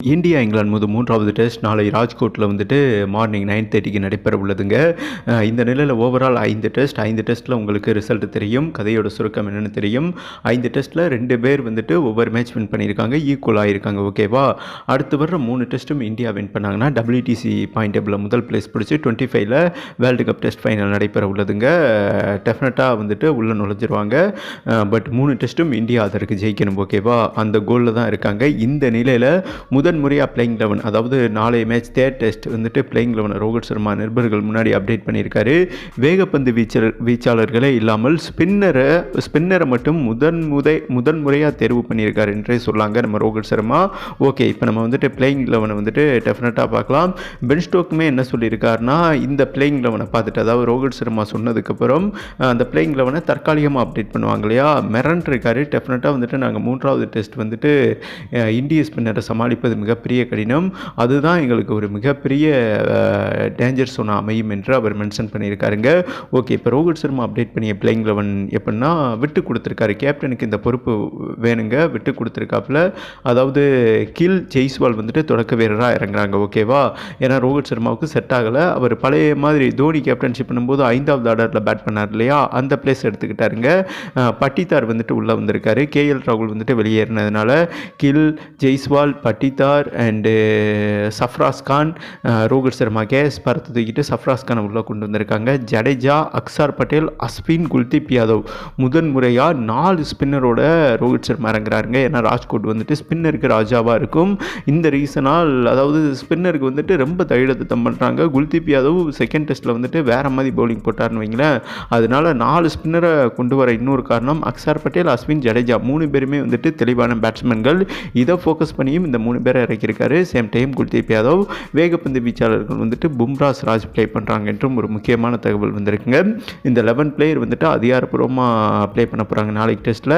India England முதல் மூன்றாவது test நாளை ராஜ்கோட்டில் வந்துட்டு மார்னிங் நைன் தேர்ட்டிக்கு நடைபெற உள்ளதுங்க இந்த நிலையில் ஓவரால் ஐந்து டெஸ்ட் ஐந்து டெஸ்ட்டில் உங்களுக்கு ரிசல்ட் தெரியும் கதையோட சுருக்கம் என்னென்னு தெரியும். ஐந்து டெஸ்ட்டில் ரெண்டு பேர் வந்துட்டு ஒவ்வொரு மேட்ச் வின் பண்ணியிருக்காங்க ஈக்குவலாக இருக்காங்க ஓகேவா அடுத்து வர்ற மூணு டெஸ்ட்டும் இந்தியா வின் பண்ணாங்கன்னா டபிள்யூடிசி பாயிண்ட் டேபிளில் முதல் பிளேஸ் பிடிச்சி டுவெண்ட்டி ஃபைவ்ல வேர்ல்டு கப் டெஸ்ட் ஃபைனல் நடைபெற உள்ளதுங்க டெஃபினட்டாக வந்துட்டு உள்ளே நுழைஞ்சிருவாங்க. பட் மூணு டெஸ்ட்டும் இந்தியா அதற்கு ஜெயிக்கணும் ஓகேவா அந்த கோலில் தான் இருக்காங்க. இந்த நிலையில் முதன் முறையாக பிளேயிங் லெவன் அதாவது நாளைய மேட்ச் தேர்ட் டெஸ்ட் வந்துட்டு பிளேயிங் லெவன் ரோஹித் சர்மா நிருபர்கள் முன்னாடி அப்டேட் பண்ணியிருக்காரு. வேகப்பந்து வீச்சர் வீச்சாளர்களே இல்லாமல் ஸ்பின்னரை ஸ்பின்னரை மட்டும் முதன் முதை முதன் முறையாக தேர்வு பண்ணியிருக்காரு என்றே சொல்லாங்க நம்ம ரோஹித் சர்மா. ஓகே இப்போ நம்ம வந்துட்டு பிளேயிங் லெவனை வந்துட்டு டெஃபினட்டாக பார்க்கலாம். பென் ஸ்டோக்குமே என்ன சொல்லியிருக்காருன்னா இந்த பிளேயிங் லெவனை பார்த்துட்டு அதாவது ரோஹித் சர்மா சொன்னதுக்கப்புறம் அந்த பிளேயிங் லெவனை தற்காலிகமாக அப்டேட் பண்ணுவாங்க இல்லையா? மெரன் இருக்காரு. டெஃபினட்டாக வந்துட்டு நாங்கள் மூன்றாவது டெஸ்ட் வந்துட்டு இந்திய ஸ்பின்னரை சமாளிப்பது மிகப்பெரிய கடினம். அதுதான் எங்களுக்கு ஒரு மிகப்பெரிய டேஞ்சர் சோனா அமையும் என்று அவர் மென்ஷன் பண்ணியிருக்காருங்க. ஓகே இப்போ ரோஹித் சர்மா அப்டேட் பண்ணிய பிளேயிங் லெவன் எப்படின்னா விட்டு கொடுத்துருக்காரு. கேப்டனுக்கு இந்த பொறுப்பு வேணுங்க. விட்டு கொடுத்துருக்காப்புல. அதாவது கில் ஜெய்ஸ்வால் வந்துட்டு தொடக்க வீரராக இறங்குறாங்க. ஓகேவா ஏன்னா ரோஹித் சர்மாவுக்கு செட் ஆகலை. அவர் பழைய மாதிரி தோனி கேப்டன்ஷிப் பண்ணும்போது ஐந்தாவது ஆர்டரில் பேட் பண்ணார் இல்லையா? அந்த பிளேஸ் எடுத்துக்கிட்டாருங்க. பட்டித்தார் பட்டிதார் வந்துட்டு உள்ளே வந்திருக்காரு. கேஎல் ராகுல் வந்துட்டு வெளியேறினதுனால கில் ஜெய்ஸ்வால் பட்டிதார் அண்டு சஃப்ராஸ் கான் ரோஹித் சர்மா கேஎஸ் பரத்து தூக்கிட்டு சஃப்ராஸ் கானை உள்ளே கொண்டு வந்திருக்காங்க. ஜடேஜா அக்சார் பட்டேல் அஸ்வின் குல்தீப் யாதவ் முதன் முறையாக நாலு ஸ்பின்னரோட ரோஹித் சர்மா இறங்குறாருங்க. ஏன்னா ராஜ்கோட் வந்துட்டு ஸ்பின்னருக்கு ராஜாவாக இருக்கும். இந்த ரீசனால் அதாவது ஸ்பின்னருக்கு வந்துட்டு ரொம்ப தைடத்தம் பண்ணுறாங்க குல்தீப் யாதவ் செகண்ட் டெஸ்ட்டில் வந்துட்டு வேறு மாதிரி பவுலிங் போட்டார்னு வைங்களேன். அதனால் நாலு ஸ்பின்னரை கொண்டு வர இன்னொரு காரணம் அக்சார் பட்டேல் அஸ்வின் ஜடேஜா மூணு பேருமே வந்துட்டு தெளிவான பேட்ஸ்மேன்கள் இதை ஃபோக்கஸ் பண்ணியும் இந்த மூணு பேர் இறக்கியிருக்காரு. சேம் டைம் குல்தீப் யாதவ் வேகப்பந்து வீச்சாளர்கள் வந்துட்டு பும்ராஸ் ராஜ் ப்ளே பண்ணுறாங்க என்றும் ஒரு முக்கியமான தகவல் வந்திருக்குங்க. இந்த லெவன் பிளேயர் வந்துட்டு அதிகாரப்பூர்வமாக ப்ளே பண்ண போகிறாங்க நாளைக்கு டெஸ்ட்டில்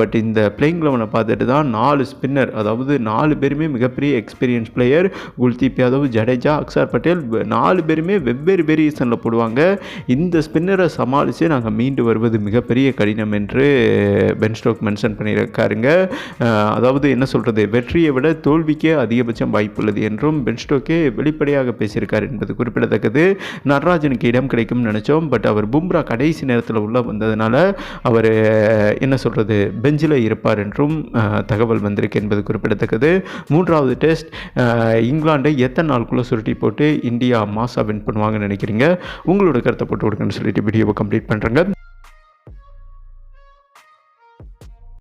பட் இந்த பிளேயிங் லெவனை பார்த்துட்டு தான் நாலு ஸ்பின்னர் அதாவது நாலு பேருமே மிகப்பெரிய எக்ஸ்பீரியன்ஸ் பிளேயர் குல்தீப் யாதவ் ஜடேஜா அக்சார் பட்டேல் நாலு பேருமே வெவ்வேறு வேரியேஷனில் போடுவாங்க. இந்த ஸ்பின்னரை சமாளித்து நாங்கள் மீண்டு வருவது மிகப்பெரிய கடினம் என்று பென் ஸ்டோக் மென்ஷன் பண்ணியிருக்காருங்க. அதாவது என்ன சொல்கிறது வெற்றியை விட தோல்விக்கே அதிகபட்சம் வாய்ப்புள்ளது என்றும் பென்ஸ்டோக்கே வெளிப்படையாக பேசியிருக்கார் என்பது குறிப்பிடத்தக்கது. நடராஜனுக்கு இடம் கிடைக்கும்னு நினச்சோம். பட் அவர் பும்ரா கடைசி நேரத்தில் உள்ளே வந்ததுனால அவர் என்ன சொல்கிறது பெஞ்சில் இருப்பார் என்றும் தகவல் வந்திருக்கு என்பது குறிப்பிடத்தக்கது. மூன்றாவது டெஸ்ட் இங்கிலாண்டை எத்தனை நாளுக்குள்ளே சுருட்டி போட்டு இந்தியா மாசா வின் பண்ணுவாங்கன்னு நினைக்கிறீங்க? உங்களோட கருத்தை போட்டு கொடுங்கன்னு சொல்லிட்டு வீடியோவை கம்ப்ளீட் பண்ணுறேங்க